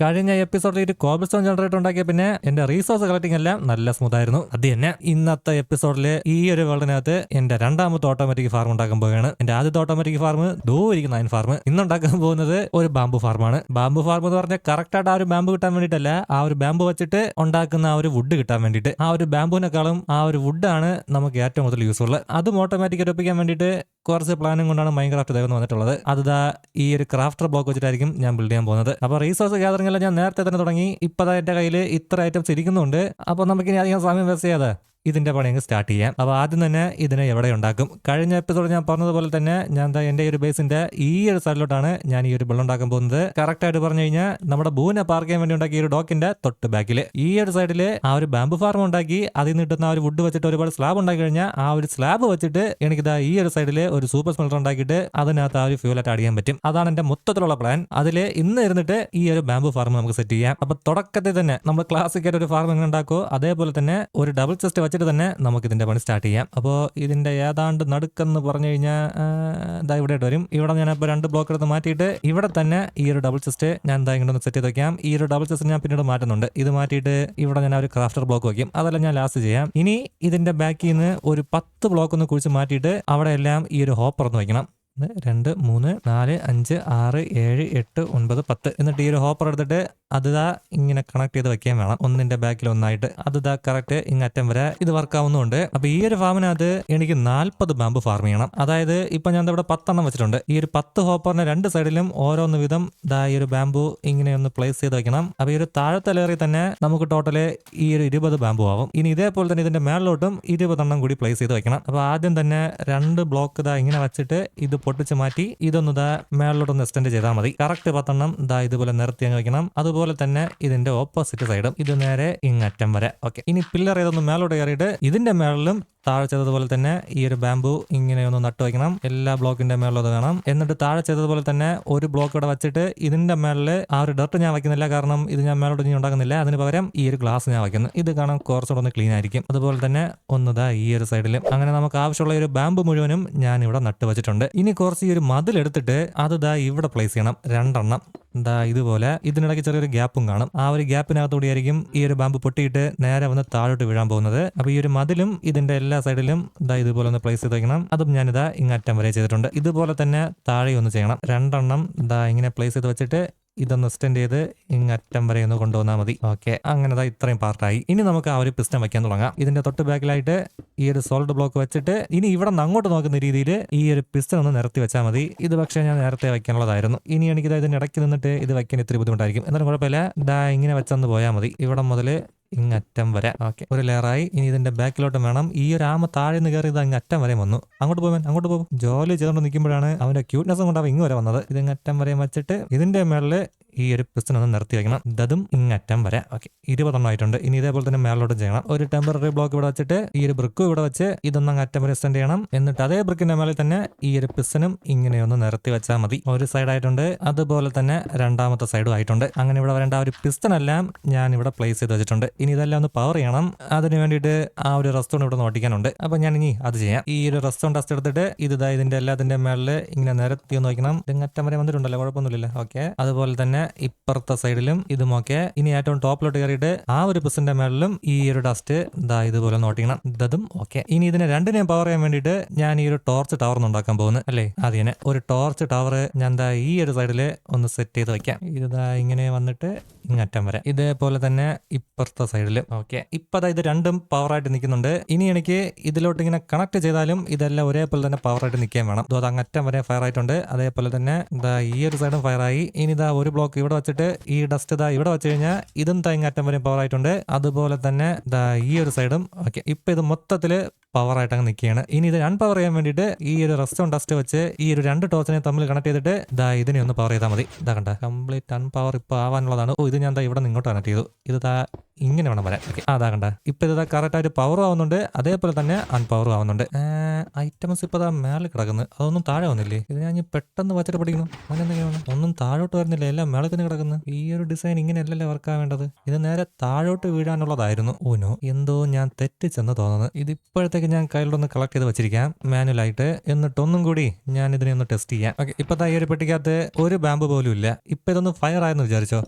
കഴിഞ്ഞ എപ്പിസോഡിൽ ഒരു കോബിൾ സ്റ്റോൺ ജനറേറ്റർ ഉണ്ടാക്കിയ പിന്നെ എന്റെ റീസോഴ്സ് കളക്ടിംഗ് എല്ലാം നല്ല സ്മൂത്ത് ആയിരുന്നു. അത് തന്നെ ഇന്നത്തെ എപ്പിസോഡിൽ ഈ ഒരു വേൾഡിനകത്ത് എന്റെ രണ്ടാമത്തെ ഓട്ടോമാറ്റിക് ഫാർം ഉണ്ടാക്കാൻ പോവുകയാണ്. എന്റെ ആദ്യത്തെ ഓട്ടോമാറ്റിക് ഫാർം ദോ ഇരിക്കുന്ന അയൻ ഫാർം ഇന്നുണ്ടാക്കാൻ പോകുന്നത് ഒരു ബാമ്പു ഫാർമാണ് ബാമ്പു ഫാർം എന്ന് പറഞ്ഞാൽ കറക്റ്റ് ആയിട്ട് ആ ഒരു ബാമ്പു കിട്ടാൻ വേണ്ടിയിട്ടല്ല ആ ഒരു ബാമ്പു വെച്ചിട്ട് ഉണ്ടാക്കുന്ന ആ ഒരു വുഡ് കിട്ടാൻ വേണ്ടിയിട്ട്. ആ ഒരു ബാമ്പുവിനെക്കാളും ആ ഒരു വുഡാണ് നമുക്ക് ഏറ്റവും കൂടുതൽ യൂസ്ഫുൾ അതും ഓട്ടോമാറ്റിക് ഒപ്പിക്കാൻ വേണ്ടിയിട്ട് കുറച്ച് പ്ലാനും കൊണ്ടാണ് മൈൻ ക്രാഫ്റ്റ് ദൈവം വന്നിട്ടുള്ളത്. അത് ഈ ഒരു ക്രാഫ്റ്റർ ബ്ലോക്ക് വെച്ചിട്ടായിരിക്കും ഞാൻ ബിൽഡ് ചെയ്യാൻ പോകുന്നത്. അപ്പോൾ റീസോഴ്സ് ഗ്യാതറിംഗ് എല്ലാം ഞാൻ നേരത്തെ തന്നെ തുടങ്ങി. ഇപ്പോൾ എന്റെ കയ്യിൽ ഇത്ര ഐറ്റംസ് ഇരിക്കുന്നുണ്ട്. അപ്പോൾ നമുക്ക് ഇനി അധികം സമയം വേസ്റ്റ് ചെയ്യാതെ ഇതിന്റെ പണി അങ്ങ് സ്റ്റാർട്ട് ചെയ്യാം. അപ്പോൾ ആദ്യം തന്നെ ഇതിനെ എവിടെ ഉണ്ടാക്കും? കഴിഞ്ഞ എപ്പിസോഡ് ഞാൻ പറഞ്ഞതുപോലെ തന്നെ ഞാൻ എന്റെ ഒരു ബേസിന്റെ ഈ ഒരു സൈഡിലോട്ടാണ് ഞാൻ ഈ ഒരു ബിൽഡ് ഉണ്ടാക്കാൻ പോകുന്നത്. കറക്റ്റ് ആയിട്ട് പറഞ്ഞു കഴിഞ്ഞാൽ നമ്മുടെ ഭൂനെ പാർക്ക് ചെയ്യാൻ വേണ്ടി ഉണ്ടാക്കിയ ഒരു ഡോക്കിന്റെ തൊട്ട് ബാക്കിൽ ഈ ഒരു സൈഡിൽ ആ ഒരു ബാമ്പു ഫാർം ഉണ്ടാക്കി അതിൽ നിന്ന് കിട്ടുന്ന ആ ഒരു വുഡ് വെച്ചിട്ട് ഒരുപാട് സ്ലാബ് ഉണ്ടാക്കി കഴിഞ്ഞാൽ ആ ഒരു സ്ലാബ് വെച്ചിട്ട് എനിക്ക് ദാ ഈ ഒരു സൈഡിൽ ഒരു സൂപ്പർ സ്മെൽറ്റർ ഉണ്ടാക്കിയിട്ട് അതിനകത്ത് ആ ഒരു ഫ്യൂലായിട്ട് അടിയാൻ പറ്റും. അതാണ് എന്റെ മൊത്തത്തിലുള്ള പ്ലാൻ അതിൽ ഇന്ന് ഇരുന്നിട്ട് ഈ ഒരു ബാമ്പു ഫാർം നമുക്ക് സെറ്റ് ചെയ്യാം. അപ്പൊ തുടക്കത്തിൽ തന്നെ നമ്മൾ ക്ലാസിക്കായിട്ട് ഒരു ഫാർം എങ്ങനെ ഉണ്ടാക്കുമോ അതേപോലെ തന്നെ ഒരു ഡബിൾ ചെസ്റ്റ് വെച്ചിട്ട് തന്നെ നമുക്ക് ഇതിന്റെ പണി സ്റ്റാർട്ട് ചെയ്യാം. അപ്പോൾ ഇതിന്റെ ഏതാണ്ട് നടുക്കെന്ന് പറഞ്ഞു കഴിഞ്ഞാൽ ഇതാ ഇവിടെ വരും. ഇവിടെ ഞാൻ ഇപ്പോൾ രണ്ട് ബ്ലോക്ക് എടുത്ത് മാറ്റിയിട്ട് ഇവിടെ തന്നെ ഈ ഒരു ഡബിൾ ചെസ്റ്റ് ഞാൻ എന്താ ഒന്ന് സെറ്റ് ചെയ്ത് വയ്ക്കാം ഈ ഒരു ഡബിൾ ചെസ്റ്റ് ഞാൻ പിന്നീട് മാറ്റുന്നുണ്ട്. ഇത് മാറ്റിയിട്ട് ഇവിടെ ഞാൻ ഒരു ക്രാഫ്റ്റർ ബ്ലോക്ക് വയ്ക്കും അതെല്ലാം ഞാൻ ലാസ്റ്റ് ചെയ്യാം. ഇനി ഇതിന്റെ ബാക്കിൽ നിന്ന് ഒരു പത്ത് ബ്ലോക്ക് ഒന്ന് കുഴിച്ച് മാറ്റിയിട്ട് അവിടെ എല്ലാം ഈ ഒരു ഹോപ്പർ ഒന്ന് വെക്കണം. ഒന്ന് രണ്ട് മൂന്ന് നാല് അഞ്ച് ആറ് ഏഴ് എട്ട് ഒൻപത് പത്ത് എന്നിട്ട് ഈ ഒരു ഹോപ്പർ എടുത്തിട്ട് അതിതാ ഇങ്ങനെ കണക്ട് ചെയ്ത് വെക്കാൻ വേണം. ഒന്നിന്റെ ബാക്കിൽ ഒന്നായിട്ട്. അതിതാ കറക്റ്റ് ഇങ്ങറ്റം വരെ ഇത് വർക്ക് ആവുന്നുണ്ട് അപ്പൊ ഈ ഒരു ഫാമിനകത്ത് എനിക്ക് നാൽപ്പത് ബാമ്പ് ഫാർം ചെയ്യണം. അതായത് ഇപ്പൊ ഞാൻ ഇവിടെ പത്തെണ്ണം വെച്ചിട്ടുണ്ട്. ഈ ഒരു പത്ത് ഹോപ്പറിന് രണ്ട് സൈഡിലും ഓരോന്ന് വിധം ദാ ഈ ഒരു ബാമ്പു ഇങ്ങനെ ഒന്ന് പ്ലേസ് ചെയ്ത് വെക്കണം. അപ്പൊ ഈ ഒരു താഴത്തെ ലെയറിൽ തന്നെ നമുക്ക് ടോട്ടൽ ഈ ഒരു ഇരുപത് ബാമ്പു ആവും. ഇനി ഇതേപോലെ തന്നെ ഇതിന്റെ മേളിലോട്ടും ഇരുപതെണ്ണം കൂടി പ്ലേസ് ചെയ്ത് വെക്കണം. അപ്പൊ ആദ്യം തന്നെ രണ്ട് ബ്ലോക്ക് ഇതാ ഇങ്ങനെ വെച്ചിട്ട് ഇത് പൊട്ടിച്ച് മാറ്റി ഇതൊന്ന് ഇതാ മേളിലോട്ടൊന്ന് എക്സ്റ്റെൻഡ് ചെയ്താൽ മതി. കറക്റ്റ് പത്തെണ്ണം ഇതാ ഇതുപോലെ നിരത്തി അങ്ങ് വെക്കണം. അതുപോലെ തന്നെ ഇതിന്റെ ഓപ്പോസിറ്റ് സൈഡും ഇത് നേരെ ഇങ്ങറ്റം വരെ. ഓക്കെ ഇനി പില്ലർ ഇതൊന്ന് മേലോട്ട് കയറിയിട്ട് ഇതിന്റെ മേളിലും താഴെ ചെയ്തതുപോലെ തന്നെ ഈ ഒരു ബാമ്പു ഇങ്ങനെ ഒന്ന് നട്ടു വയ്ക്കണം. എല്ലാ ബ്ലോക്കിന്റെ അത് വേണം. എന്നിട്ട് താഴെ ചെയ്തതുപോലെ തന്നെ ഒരു ബ്ലോക്ക് ഇവിടെ വെച്ചിട്ട് ഇതിന്റെ മേളിൽ ആ ഒരു ഡർട്ട് ഞാൻ വയ്ക്കുന്നില്ല. കാരണം ഇത് ഞാൻ മേലോട്ട് ഇനി ഉണ്ടാക്കുന്നില്ല. അതിന് പകരം ഈ ഒരു ഗ്ലാസ് ഞാൻ വയ്ക്കുന്നു. ഇത് കാണാൻ കുറച്ചുകൂടെ ഒന്ന് ക്ലീൻ ആയിരിക്കും. അതുപോലെ തന്നെ ഒന്നതാ ഈ ഒരു സൈഡിലും അങ്ങനെ നമുക്ക് ആവശ്യമുള്ള ഒരു ബാമ്പ് മുഴുവനും ഞാൻ ഇവിടെ നട്ട് വെച്ചിട്ടുണ്ട്. ഇനി കുറച്ച് ഈ ഒരു മതിൽ എടുത്തിട്ട് അത് ദാ ഇവിടെ പ്ലേസ് ചെയ്യണം. രണ്ടെണ്ണം. എന്താ ഇതുപോലെ. ഇതിനിടയ്ക്ക് ചെറിയൊരു ഗ്യാപ്പും കാണും. ആ ഒരു ഗ്യാപ്പിനകത്തൂടെ ആയിരിക്കും ഈ ഒരു ബാമ്പ് പൊട്ടിയിട്ട് നേരെ വന്ന് താഴോട്ട് വീഴാൻ പോകുന്നത്. അപ്പൊ ഈ ഒരു മതിലും ഇതിന്റെ എല്ലാ സൈഡിലും ഇതാ ഇതുപോലെ ഒന്ന് പ്ലേസ് ചെയ്ത് വെക്കണം അതും ഞാനിതാ ഇങ്ങറ്റം വരെ ചെയ്തിട്ടുണ്ട്. ഇതുപോലെ തന്നെ താഴെ ഒന്ന് ചെയ്യണം. രണ്ടെണ്ണം ഇതാ ഇങ്ങനെ പ്ലേസ് ചെയ്ത് വെച്ചിട്ട് ഇതൊന്ന് എക്സ്റ്റെൻഡ് ചെയ്ത് ഇങ്ങറ്റം വരെ ഒന്ന് കൊണ്ടുവന്നാൽ മതി. ഓക്കെ അങ്ങനെ ഇത്രയും പാർട്ടായി ഇനി നമുക്ക് ആ ഒരു പിസ്റ്റം വെക്കാൻ തുടങ്ങാം. ഇതിന്റെ തൊട്ട് ബാക്കിലായിട്ട് ഈ ഒരു സോൾഡ് ബ്ലോക്ക് വെച്ചിട്ട് ഇനി ഇവിടെ നിന്ന് അങ്ങോട്ട് നോക്കുന്ന രീതിയിൽ ഈ ഒരു പിസ്റ്റൺ ഒന്ന് നിരത്തി വെച്ചാൽ മതി. ഇത് പക്ഷേ ഞാൻ നേരത്തെ വെക്കാനുള്ളതായിരുന്നു ഇനി എനിക്ക് ഇതിന് ഇടയ്ക്ക് നിന്നിട്ട് ഇത് വെക്കാൻ ഇത്തിരി ബുദ്ധിമുട്ടായിരിക്കും. എന്നാലും കുഴപ്പമില്ല. ഇതാ ഇങ്ങനെ വെച്ചെന്ന് പോയാൽ മതി. ഇവിടെ മുതൽ ഇങ്ങറ്റം വരെ. ഓക്കെ. ഒരു ലെയറായി ഇനി ഇതിന്റെ ബാക്കിലോട്ട് വേണം. ഈ ഒരു ആമ താഴെ നിന്ന് കയറി ഇത് അങ്ങ് അറ്റം വരെ വന്നു. അങ്ങോട്ട് പോകാൻ അങ്ങോട്ട് പോകും ജോലി ചെയ്തുകൊണ്ട് നിൽക്കുമ്പോഴാണ് അവന്റെ ക്യൂട്ട്നെസ് കൊണ്ട് അവൻ ഇങ്ങ് വരെ വന്നത്. ഇത് ഇങ്ങറ്റം വരെ വെച്ചിട്ട് ഇതിന്റെ മേളിൽ ഈ ഒരു പിസ്റ്റൺ ഒന്ന് നിർത്തി വെക്കണം. ഇതും ഇങ്ങറ്റം വരെ. ഓക്കെ. ഇരുപതെണ്ണം ആയിട്ടുണ്ട്. ഇനി ഇതേപോലെ തന്നെ മേളിലോട്ടും ചെയ്യണം. ഒരു ടെമ്പററി ബ്ലോക്ക് ഇവിടെ വെച്ചിട്ട് ഈ ഒരു ബ്രിക്കും ഇവിടെ വെച്ച് ഇതൊന്നും അങ്ങറ്റം വരെ എക്സ്റ്റെൻഡ് ചെയ്യണം. എന്നിട്ട് അതേ ബ്രിക്കിന്റെ മേളിൽ തന്നെ ഈ ഒരു പിസ്റ്റനും ഇങ്ങനെ ഒന്ന് നിരത്തി വെച്ചാൽ മതി. ഒരു സൈഡ് ആയിട്ടുണ്ട്. അതുപോലെ തന്നെ രണ്ടാമത്തെ സൈഡും ആയിട്ടുണ്ട്. അങ്ങനെ ഇവിടെ വരേണ്ട ഒരു പിസ്റ്റൺ എല്ലാം ഞാൻ ഇവിടെ പ്ലേസ് ചെയ്ത് വെച്ചിട്ടുണ്ട്. ഇനി ഇതെല്ലാം ഒന്ന് പവർ ചെയ്യണം. അതിന് വേണ്ടിയിട്ട് ആ ഒരു റെസ്റ്റോറന്റ് ഇവിടെ നോട്ടിക്കാനുണ്ട് അപ്പൊ ഞാൻ ഇനി അത് ചെയ്യാം. ഈ ഒരു റെസ്റ്റോറന്റ് ടെസ്റ്റ് എടുത്തിട്ട് ഇത് ഇതാ ഇതിന്റെ എല്ലാത്തിന്റെ മേളിൽ ഇങ്ങനെ നിരത്തി ഒന്ന് നോക്കണം ഇതിങ്ങറ്റം വരെ വന്നിട്ടുണ്ടല്ലോ കുഴപ്പമൊന്നുമില്ല ഓക്കെ അതുപോലെ തന്നെ ഇപ്പുറത്തെ സൈഡിലും ഇതും ഓക്കെ ഇനി ഏറ്റവും ടോപ്പിലോട്ട് കയറിയിട്ട് ആ ഒരു പിസിന്റെ മേളിലും ഈ ഒരു ഡസ്റ്റ് ഇതാ ഇതുപോലെ നോട്ടിക്കണം ഇതും ഓക്കെ ഇനി ഇതിനെ രണ്ടിനെയും പവർ ചെയ്യാൻ വേണ്ടിയിട്ട് ഞാൻ ഈ ഒരു ടോർച്ച് ടവർ ഉണ്ടാക്കാൻ പോകുന്നു. അല്ലേ? ആദ്യം ഒരു ടോർച്ച് ടവർ ഞാൻ എന്താ ഈ ഒരു സൈഡിൽ ഒന്ന് സെറ്റ് ചെയ്ത് വെക്കാം. ഇതാ ഇങ്ങനെ വന്നിട്ട് ഇങ്ങറ്റം വരെ. ഇതേപോലെ തന്നെ ഇപ്പുറത്തെ സൈഡിൽ ഓക്കെ. ഇപ്പം അതായത് ഇത് രണ്ടും പവറായിട്ട് നിൽക്കുന്നുണ്ട് ഇനി എനിക്ക് ഇതിലോട്ട് ഇങ്ങനെ കണക്ട് ചെയ്താലും ഇതെല്ലാം ഒരേപോലെ തന്നെ പവറായിട്ട് നിൽക്കാൻ വേണം. ഇതോ അത് അങ്ങറ്റം വരെ ഫയർ ആയിട്ടുണ്ട്. അതേപോലെ തന്നെ ദാ ഈ ഒരു സൈഡും ഫയർ ആയി. ഇനി ഇതാ ഒരു ബ്ലോക്ക് ഇവിടെ വെച്ചിട്ട് ഈ ഡസ്റ്റ് ഇതാ ഇവിടെ വെച്ച് കഴിഞ്ഞാൽ ഇതും ദാ ഇങ്ങറ്റം വരെ പവർ ആയിട്ടുണ്ട്. അതുപോലെ തന്നെ ഇതാ ഈ ഒരു സൈഡും ഓക്കെ. ഇപ്പം ഇത് മൊത്തത്തിൽ പവർ ആയിട്ട് അങ്ങ് നിൽക്കുകയാണ്. ഇനി ഇത് അൺപവർ ചെയ്യാൻ വേണ്ടിയിട്ട് ഈ ഒരു റെസ്റ്റോൺ ഡസ്റ്റ് വെച്ച് ഈ ഒരു രണ്ട് ടോച്ചിനെ തമ്മിൽ കണക്ട് ചെയ്തിട്ട് ദാ ഇതിനെ ഒന്ന് പവർ ചെയ്താൽ മതി. ഇതാ കണ്ട കംപ്ലീറ്റ് അൺപവർ ഇപ്പൊ ആവാനുള്ളതാണ്. ഓ ഇത് ഞാൻ ദാ ഇവിടെ നിങ്ങോട്ട് കണക്ട് ചെയ്തു. ഇത് ദാ ഇങ്ങനെ വേണം വരാൻ. ഓക്കെ അതാ കണ്ട. ഇപ്പൊ ഇത് കറക്റ്റ് ആയിട്ട് പവറും ആവുന്നുണ്ട്. അതേപോലെ തന്നെ അൺപവറും ആവുന്നുണ്ട്. ഐറ്റംസ് ഇപ്പൊ ദാ മേളിൽ കിടക്കുന്നത് അതൊന്നും താഴെ വന്നില്ലേ? ഇത് ഞാൻ പെട്ടെന്ന് വച്ചിട്ട് പഠിക്കുന്നു അതിനെന്തൊക്കെയാണ് ഒന്നും താഴോട്ട് വരുന്നില്ല. എല്ലാം മേളിൽ തന്നെ കിടക്കുന്നു. ഈ ഒരു ഡിസൈൻ ഇങ്ങനെ അല്ലല്ലേ വർക്ക് ആവേണ്ടത്. ഇത് നേരെ താഴോട്ട് വീഴാനുള്ളതായിരുന്നു. ഓനോ എന്തോ ഞാൻ തെറ്റിച്ചെന്ന് തോന്നുന്നു. ഇത് ഇപ്പോഴത്തേക്ക് ഞാൻ കയ്യിലൊന്ന് കളക്ട് ചെയ്ത് വെച്ചിരിക്കാം മാനുവലായിട്ട് എന്നിട്ടൊന്നും കൂടി ഞാൻ ഇതിനെ ഒന്ന് ടെസ്റ്റ് ചെയ്യാം. ഓക്കെ ഇപ്പൊ ഒരു പെട്ടിക്കകത്ത് ഒരു ബാമ്പ് പോലും ഇല്ല. ഇപ്പൊ ഇതൊന്ന് ഫയർ ആയെന്ന് വിചാരിച്ചോ?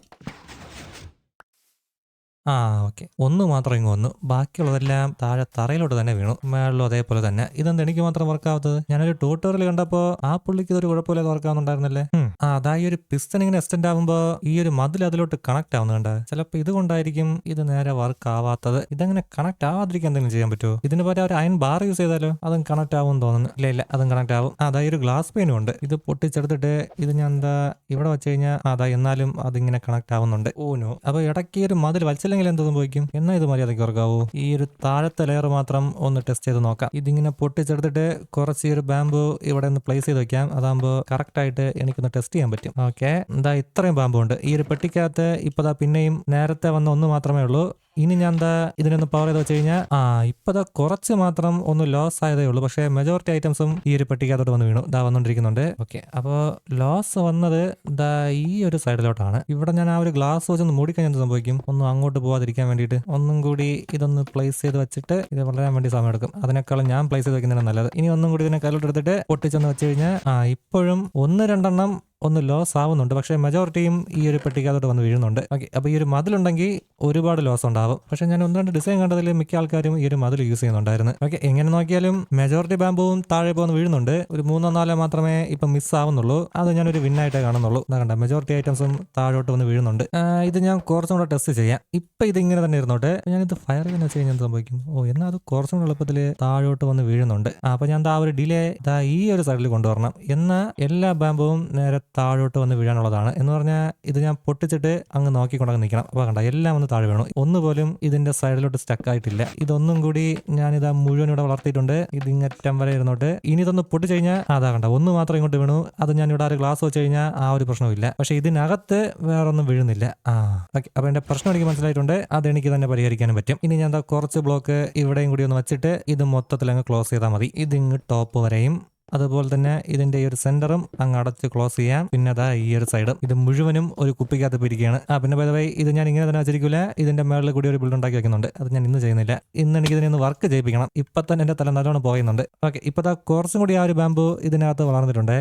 ആ ഓക്കെ. ഒന്ന് മാത്രം ഇങ്ങ് വന്നു. ബാക്കിയുള്ളതെല്ലാം താഴെ തറയിലോട്ട് തന്നെ വീണു. മേളിലും അതേപോലെ തന്നെ. ഇതെന്ത് എനിക്ക് മാത്രം വർക്കാവാത്തത് ഞാനൊരു ട്യൂട്ടോറിയൽ കണ്ടപ്പോ ആ പുള്ളിക്ക് ഇതൊരു കുഴപ്പമില്ലാതെ വർക്കാവുന്നുണ്ടായിരുന്നല്ലേ. ആ ഒരു പിസ്റ്റൺ ഇങ്ങനെ എക്സ്റ്റെൻഡ് ആവുമ്പോ ഈ ഒരു മതിൽ അതിലോട്ട് കണക്ട് ആവുന്നുണ്ട് ചിലപ്പോ ഇതുകൊണ്ടായിരിക്കും ഇത് നേരെ വർക്ക് ആവാത്തത്. ഇതങ്ങനെ കണക്ട് ആവാതിരിക്കാൻ എന്തെങ്കിലും ചെയ്യാൻ പറ്റുമോ ഇതിന് പകരം ഒരു അയൺ ബാർ യൂസ് ചെയ്താലോ? അതും കണക്ട് ആവും തോന്നുന്നു. ഇല്ല ഇല്ല. അതും കണക്ട് ആവും. അതായത് അതാ ഒരു ഗ്ലാസ് പെയിനും ഉണ്ട്. ഇത് പൊട്ടിച്ചെടുത്തിട്ട് ഇത് ഞാൻ എന്താ ഇവിടെ വെച്ച് കഴിഞ്ഞാൽ അതാ എന്നാലും അതിങ്ങനെ കണക്ട് ആവുന്നുണ്ട്. Oh no. അപ്പൊ ഇടയ്ക്ക് ഒരു മതിൽ വലിച്ചില്ലെങ്കിൽ എന്ത് സംഭവിക്കും എന്നാ ഇത് മര്യാദയ്ക്ക് ഉറക്കാവൂ ഈ ഒരു താഴത്തെ ലെയർ മാത്രം ഒന്ന് ടെസ്റ്റ് ചെയ്ത് നോക്കാം. ഇതിങ്ങനെ പൊട്ടിച്ചെടുത്തിട്ട് കുറച്ച് ഒരു ബാമ്പു ഇവിടെ ഒന്ന് പ്ലേസ് ചെയ്ത് വെക്കാം. അതാകുമ്പോൾ കറക്റ്റ് ആയിട്ട് എനിക്കൊന്ന് ടെസ്റ്റ് ചെയ്യാൻ പറ്റും. ഓക്കെ എന്താ ഇത്രയും ബാമ്പു ഉണ്ട്. ഈ ഒരു പെട്ടിക്കകത്ത് ഇപ്പതാ പിന്നെയും നേരത്തെ വന്ന ഒന്ന് മാത്രമേ ഉള്ളൂ. ഇനി ഞാൻ എന്താ ഇതിനൊന്ന് പവർ ചെയ്ത് വെച്ച് കഴിഞ്ഞാൽ ആ ഇപ്പതാ കുറച്ച് മാത്രം ഒന്ന് ലോസ് ആയതേ ഉള്ളൂ. പക്ഷേ മെജോറിറ്റി ഐറ്റംസും ഈ ഒരു പട്ടികത്തോട്ട് വന്ന് വീണു. ഇതാ വന്നുകൊണ്ടിരിക്കുന്നുണ്ട് ഓക്കെ അപ്പോൾ ലോസ് വന്നത് ഇതാ ഈ ഒരു സൈഡിലോട്ടാണ് ഇവിടെ ഞാൻ ആ ഒരു ഗ്ലാസ് വെച്ച് ഒന്ന് മൂടിക്കഴിഞ്ഞാൽ എന്ത് സംഭവിക്കും? ഒന്നും അങ്ങോട്ട് പോവാതിരിക്കാൻ വേണ്ടിയിട്ട് ഒന്നും കൂടി ഇതൊന്ന് പ്ലേസ് ചെയ്ത് വെച്ചിട്ട് ഇത് വളരാൻ വേണ്ടി സമയം എടുക്കും. അതിനേക്കാളും ഞാൻ പ്ലേസ് ചെയ്ത് വെക്കുന്നതാണ് നല്ലത്. ഇനി ഒന്നും കൂടി ഇതിനെ കയ്യിലോട്ട് എടുത്തിട്ട് പൊട്ടിച്ചെന്ന് വെച്ച് കഴിഞ്ഞാൽ ആ ഇപ്പോഴും ഒന്ന് രണ്ടെണ്ണം ഒന്ന് ലോസ് ആവുന്നുണ്ട്. പക്ഷേ മെജോറിറ്റിയും ഈ ഒരു പെട്ടിക്കകത്തോട്ട് വന്ന് വീഴുന്നുണ്ട്. ഓക്കെ അപ്പോൾ ഈ ഒരു മതിലുണ്ടെങ്കിൽ ഒരുപാട് ലോസ് ഉണ്ടാവും. പക്ഷേ ഞാൻ ഒന്ന് രണ്ട് ഡിസൈൻ കണ്ടതിൽ മിക്ക ആൾക്കാരും ഈ ഒരു മതിൽ യൂസ് ചെയ്യുന്നുണ്ടായിരുന്നു. ഓക്കെ എങ്ങനെ നോക്കിയാലും മെജോറിറ്റി ബാമ്പുവും താഴെ പോകുന്ന വീഴുന്നുണ്ട്. ഒരു മൂന്നോ നാലോ മാത്രമേ ഇപ്പം മിസ് ആവുന്നുള്ളൂ. അത് ഞാനൊരു വിന്നായിട്ടേ കാണുന്നുള്ളൂ. എന്താ കണ്ട മെജോറിറ്റി ഐറ്റംസും താഴോട്ട് വന്ന് വീഴുന്നുണ്ട്. ഇത് ഞാൻ കുറച്ചും കൂടെ ടെസ്റ്റ് ചെയ്യാം. ഇപ്പം ഇതിങ്ങനെ തന്നെ ഇരുന്നോട്ടെ. ഞാനിത് ഫയർ ചെയ്യുന്ന വെച്ച് കഴിഞ്ഞാൽ സംഭവിക്കും? ഓ എന്നാൽ അത് കുറച്ചും കൂടെ എളുപ്പത്തിൽ താഴോട്ട് വന്ന് വീഴുന്നുണ്ട്. അപ്പം ഞാൻ ആ ഒരു ഡിലേ ദാ ഈ ഒരു സൈഡിൽ കൊണ്ടുവരണം. എന്നാൽ എല്ലാ ബാമ്പും നേരെ താഴോട്ട് വന്ന് വീഴാനുള്ളതാണ്. എന്ന് പറഞ്ഞാൽ ഇത് ഞാൻ പൊട്ടിച്ചിട്ട് അങ്ങ് നോക്കിക്കൊണ്ടങ്ങ് നിൽക്കണം അപ്പോൾ കണ്ട എല്ലാം ഒന്ന് താഴെ വീണു. ഒന്നുപോലും ഇതിന്റെ സൈഡിലോട്ട് സ്റ്റക്ക് ആയിട്ടില്ല. ഇതൊന്നും കൂടി ഞാനിതാ മുഴുവൻ ഇവിടെ വളർത്തിയിട്ടുണ്ട്. ഇതിങ്ങറ്റം വരെ ഇരുന്നോട്ട്. ഇനി ഇതൊന്ന് പൊട്ടിച്ച് കഴിഞ്ഞാൽ അതാ കണ്ട ഒന്ന് മാത്രം ഇങ്ങോട്ട് വീണു. അത് ഞാൻ ഇവിടെ ആ ഒരു ഗ്ലാസ് വെച്ച് കഴിഞ്ഞാൽ ആ ഒരു പ്രശ്നമില്ല പക്ഷെ ഇതിനകത്ത് വേറെ ഒന്നും വീഴുന്നില്ല. ആ ഓക്കെ. അപ്പോൾ എന്റെ പ്രശ്നം എനിക്ക് മനസ്സിലായിട്ടുണ്ട്. അത് എനിക്ക് തന്നെ പരിഹരിക്കാനും പറ്റും. ഇനി ഞാൻ എന്താ കുറച്ച് ബ്ലോക്ക് ഇവിടെയും കൂടി ഒന്ന് വെച്ചിട്ട് ഇത് മൊത്തത്തിൽ അങ്ങ് ക്ലോസ് ചെയ്താൽ മതി. ഇതിങ്ങ് ടോപ്പ് വരെയും അതുപോലെ തന്നെ ഇതിന്റെ ഈ ഒരു സെന്ററും അങ്ങ് അടച്ച് ക്ലോസ് ചെയ്യാം. പിന്നെ അതാ ഈ ഒരു സൈഡ് ഇത് മുഴുവനും ഒരു കുപ്പിക്കകത്ത് പിരിക്കുകയാണ്. ആ പിന്നെ the ഇത് ഞാൻ ഇങ്ങനെ തന്നെ വെച്ചിരിക്കില്ല ഇതിന്റെ മേളിൽ കൂടി ഒരു ബിൽഡ് ഉണ്ടാക്കി വെക്കുന്നുണ്ട്. അത് ഞാൻ ഇന്ന് ചെയ്യുന്നില്ല. ഇന്ന് എനിക്ക് ഇതിനെ ഒന്ന് വർക്ക് ചെയ്യിപ്പിക്കണം. ഇപ്പൊ തന്നെ എന്റെ തല നല്ലോണം പോകുന്നുണ്ട് ഓക്കെ ഇപ്പൊ കുറച്ചും കൂടി ആ ഒരു ബാമ്പു ഇതിനകത്ത് വളർന്നിട്ടുണ്ട്.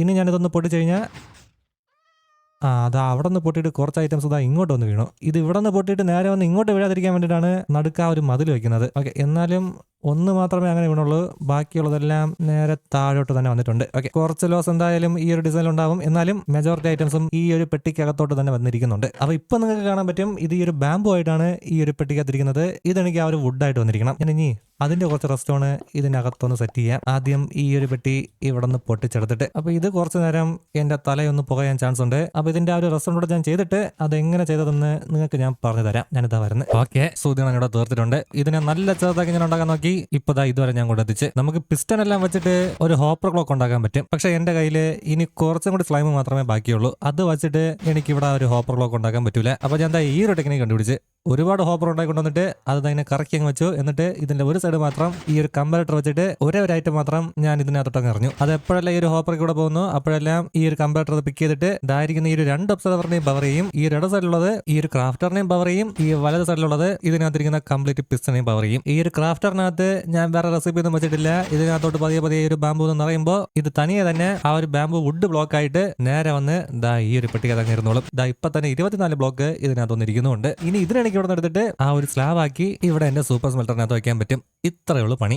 ഇനി ഞാനിതൊന്ന് പൊട്ടിച്ചു കഴിഞ്ഞാൽ ആ അതാ അവിടെ നിന്ന് പൊട്ടിയിട്ട് കുറച്ച് ഐറ്റംസ് ഇതാ ഇങ്ങോട്ട് വന്ന് വീണു. ഇത് ഇവിടെ നിന്ന് പൊട്ടിയിട്ട് നേരെ വന്ന് ഇങ്ങോട്ട് വീഴാതിരിക്കാൻ വേണ്ടിയിട്ടാണ് നടുക്ക ഒരു മതിൽ വെക്കുന്നത്. ഓക്കെ എന്നാലും ഒന്ന് മാത്രമേ അങ്ങനെ വീണുള്ളൂ. ബാക്കിയുള്ളതെല്ലാം നേരെ താഴോട്ട് തന്നെ വന്നിട്ടുണ്ട്. ഓക്കെ കുറച്ച് ലോസ് എന്തായാലും ഈ ഒരു ഡിസൈനിൽ ഉണ്ടാവും. എന്നാലും മെജോറിറ്റി ഐറ്റംസും ഈ ഒരു പെട്ടിക്കകത്തോട്ട് തന്നെ വന്നിരിക്കുന്നുണ്ട്. അപ്പോൾ ഇപ്പൊ നിങ്ങൾക്ക് കാണാൻ പറ്റും ഇത് ഈ ഒരു ബാമ്പു ആയിട്ടാണ് ഈ ഒരു പെട്ടിക്കകത്തിരിക്കുന്നത്. ഇതെനിക്ക് ആ ഒരു വുഡായിട്ട് വന്നിരിക്കണം. ഇനി അതിന്റെ കുറച്ച് റെസ്റ്റോണ് ഇതിനകത്തൊന്ന് സെറ്റ് ചെയ്യാം. ആദ്യം ഈ ഒരു പെട്ടി ഇവിടെ നിന്ന് പൊട്ടിച്ചെടുത്തിട്ട് അപ്പൊ ഇത് കുറച്ച് നേരം എന്റെ തലയൊന്ന് പുകയാൻ ചാൻസ് ഉണ്ട്. അപ്പൊ ഇതിന്റെ ആ ഒരു റെസ്റ്റോറന്റ് ഞാൻ ചെയ്തിട്ട് അത് എങ്ങനെ ചെയ്തതെന്ന് നിങ്ങൾക്ക് ഞാൻ പറഞ്ഞു തരാം. ഞാനിതാ വരുന്നത്. ഓക്കെ സൂചന ഇവിടെ തീർത്തിട്ടുണ്ട്. ഇതിനെ നല്ല ചെറുതാക്കി ഞാൻ ഉണ്ടാക്കാൻ നോക്കി. ഇപ്പൊ ദാ ഇതുവരെ ഞാൻ കൊണ്ടെത്തിച്ച് നമുക്ക് പിസ്റ്റൺ എല്ലാം വെച്ചിട്ട് ഒരു ഹോപ്പർ ക്ലോക്ക് ഉണ്ടാക്കാൻ പറ്റും. പക്ഷെ എന്റെ കയ്യിൽ ഇനി കുറച്ചും കൂടി സ്ലൈം മാത്രമേ ബാക്കിയുള്ളൂ. അത് വെച്ചിട്ട് എനിക്ക് ഇവിടെ ഒരു ഹോപ്പർ ക്ലോക്ക് ഉണ്ടാക്കാൻ പറ്റൂല. അപ്പൊ ഞാൻ എന്താ ഈ ഒരു ടെക്നിക്ക് കണ്ടുപിടിച്ച് ഒരുപാട് ഹോപ്പർ ഉണ്ടാക്കി കൊണ്ടുവന്നിട്ട് അത് അതിനെ കറക്കി അങ്ങ് വെച്ചു. എന്നിട്ട് ഇതിന്റെ ഒരു മാത്രം ഈ ഒരു കമ്പാരറ്റർ വെച്ചിട്ട് ഒരേ ഒരു ഐറ്റം മാത്രം ഞാൻ ഇതിനകത്തോട്ട് എറിഞ്ഞു. അത് എപ്പോഴെല്ലാം ഈ ഒരു ഹോപ്പറിൽ കൂടെ പോകുന്നു അപ്പോഴെല്ലാം ഈ ഒരു കമ്പാരറ്റർ പിക്ക് ചെയ്തിട്ട് ഇതായിരിക്കുന്ന ഈ ഒരു രണ്ട് ഒബ്സർവറിനെയും പവർ ചെയ്യും ഈ ഇട സൈഡിലുള്ളത് ഈ ഒരു ക്രാഫ്റ്ററിനെയും പവർ ചെയ്യും ഈ വലത് സൈഡിലുള്ളത് ഇതിനകത്തിരിക്കുന്ന കംപ്ലീറ്റ് പിസ്റ്റനെയും പവർ ചെയ്യും. ഈ ഒരു ക്രാഫ്റ്ററിനകത്ത് ഞാൻ വേറെ റെസിപ്പി ഒന്നും വെച്ചിട്ടില്ല. ഇതിനകത്തോട്ട് പതിയെ പതിയെ ഒരു ബാമ്പു എന്ന് പറയുമ്പോൾ ഇത് തനിയെ തന്നെ ആ ഒരു ബാമ്പു വുഡ് ബ്ലോക്ക് ആയിട്ട് നേരെ വന്ന് ദാ ഈ ഒരു പെട്ടിക അതങ്ങ് ഇരുന്നോളും ദാ ഇപ്പൊ തന്നെ ഇരുപത്തിനാല് ബ്ലോക്ക് ഇതിനകത്ത് വന്നിരിക്കുന്നുണ്ട് ഇനി ഇതിനെനിക്ക് ഇവിടെ നിന്ന് എടുത്തിട്ട് ആ ഒരു സ്ലാബ് ആക്കി ഇവിടെ എന്റെ സൂപ്പർ സ്മെൽറ്ററിനകത്ത് വയ്ക്കാൻ പറ്റും. ഇത്രയേ ഉള്ളൂ പണി.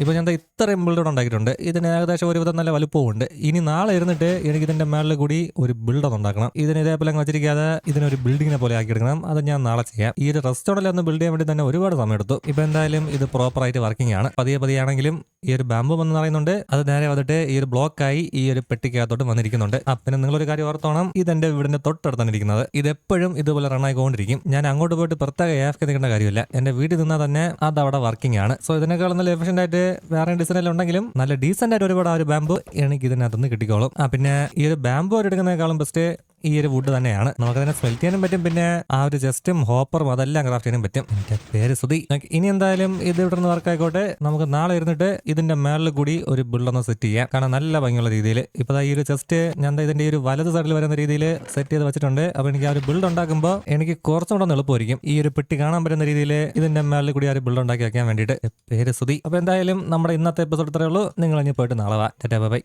ഇപ്പോൾ ഞാൻ ഇത്ര ബിൽഡർ ഉണ്ടാക്കിയിട്ടുണ്ട്. ഇതിന് ഏകദേശം ഒരുവിധം നല്ല വലുപ്പമുണ്ട് ഇനി നാളെ ഇരുന്നിട്ട് എനിക്ക് ഇതിന്റെ മേളിൽ കൂടി ഒരു ബിൽഡ് ഉണ്ടാക്കണം. ഇതിന് ഇതേപോലെ വെച്ചിരിക്കാതെ ഇതിനൊരു ബിൽഡിങ്ങിനെ പോലെ ആക്കിയെടുക്കണം. അത് ഞാൻ നാളെ ചെയ്യാം. ഈ ഒരു റെസ്റ്റോറന്റിൽ ഒന്ന് ബിൽഡ് ചെയ്യാൻ വേണ്ടി തന്നെ ഒരുപാട് സമയം എടുത്തു ഇപ്പോൾ എന്തായാലും ഇത് പ്രോപ്പറായിട്ട് വർക്കിംഗ് ആണ്. പതിയെ പതിയെ ആണെങ്കിലും ഈ ഒരു ബാമ്പു എന്ന് പറയുന്നുണ്ട് അത് നേരെ വന്നിട്ട് ഈ ഒരു ബ്ലോക്കായി ഈ ഒരു പെട്ടിക്കകത്തോട്ട് വന്നിരിക്കുന്നുണ്ട്. ആ പിന്നെ നിങ്ങളൊരു കാര്യം ഓർത്തോണം. ഇത് എന്റെ വീടിന്റെ തൊട്ടടുത്താണ് ഇരിക്കുന്നത്. ഇതെപ്പോഴും ഇതുപോലെ റൺ ആയിക്കൊണ്ടിരിക്കും. ഞാൻ അങ്ങോട്ട് പോയിട്ട് പ്രത്യേക ഏഫ് നിൽക്കേണ്ട കാര്യമില്ല. എന്റെ വീട്ടിൽ നിന്നാൽ തന്നെ അത് അവിടെ വർക്കിംഗ് ആണ്. സോ ഇതിനേക്കാളും നല്ല എഫിഷ്യന്റ് ആയിട്ട് വേറെ എല്ലാം ഉണ്ടെങ്കിലും നല്ല ഡീസെന്റ് ആയിട്ട് ഒരുപാട് ആ ഒരു ബാമ്പു എനിക്ക് ഇതിനകത്തുനിന്ന് കിട്ടിക്കോളും. ആ പിന്നെ ഈ ഒരു ബാമ്പു എടുക്കുന്നതിനേക്കാളും ബെസ്റ്റ് ഈ ഒരു വുഡ് തന്നെയാണ്. നമുക്ക് അതിനെ സ്മെൽറ്റ് ചെയ്യാനും പറ്റും. പിന്നെ ആ ഒരു ജസ്റ്റും ഹോപ്പറും അതെല്ലാം ക്രാഫ്റ്റ് ചെയ്യാനും പറ്റും. എനിക്ക് പേര് സുധി. ഇനി എന്തായാലും ഇത് ഇവിടെ നിന്ന് വർക്ക് ആയിക്കോട്ടെ. നമുക്ക് നാളെ ഇരുന്നിട്ട് ഇതിന്റെ മേളിൽ കൂടി ഒരു ബിൽഡൊന്ന് സെറ്റ് ചെയ്യാം. കാരണം നല്ല ഭംഗിയുള്ള രീതിയിൽ. ഇപ്പൊ ഈ ഒരു ജസ്റ്റ് ഞാൻ ഇതിന്റെ ഒരു വലത് സൈഡിൽ വരുന്ന രീതിയിൽ സെറ്റ് ചെയ്ത് വെച്ചിട്ടുണ്ട്. അപ്പൊ എനിക്ക് ആ ഒരു ബിൽഡ് ഉണ്ടാക്കുമ്പോൾ എനിക്ക് കുറച്ചും കൂടെ എളുപ്പമായിരിക്കും. ഈ ഒരു പെട്ടി കാണാൻ പറ്റുന്ന രീതിയിൽ ഇതിന്റെ മേളിൽ കൂടി ആ ഒരു ബിൽഡ് ഉണ്ടാക്കി വെക്കാൻ വേണ്ടിയിട്ട്. പേര് സുധി. അപ്പൊ എന്തായാലും നമ്മുടെ ഇന്നത്തെ എപ്പിസോഡ് ഇത്രയേ ഉള്ളൂ. നിങ്ങൾ ഇനി പോയിട്ട് നാളെ വാ. ബൈ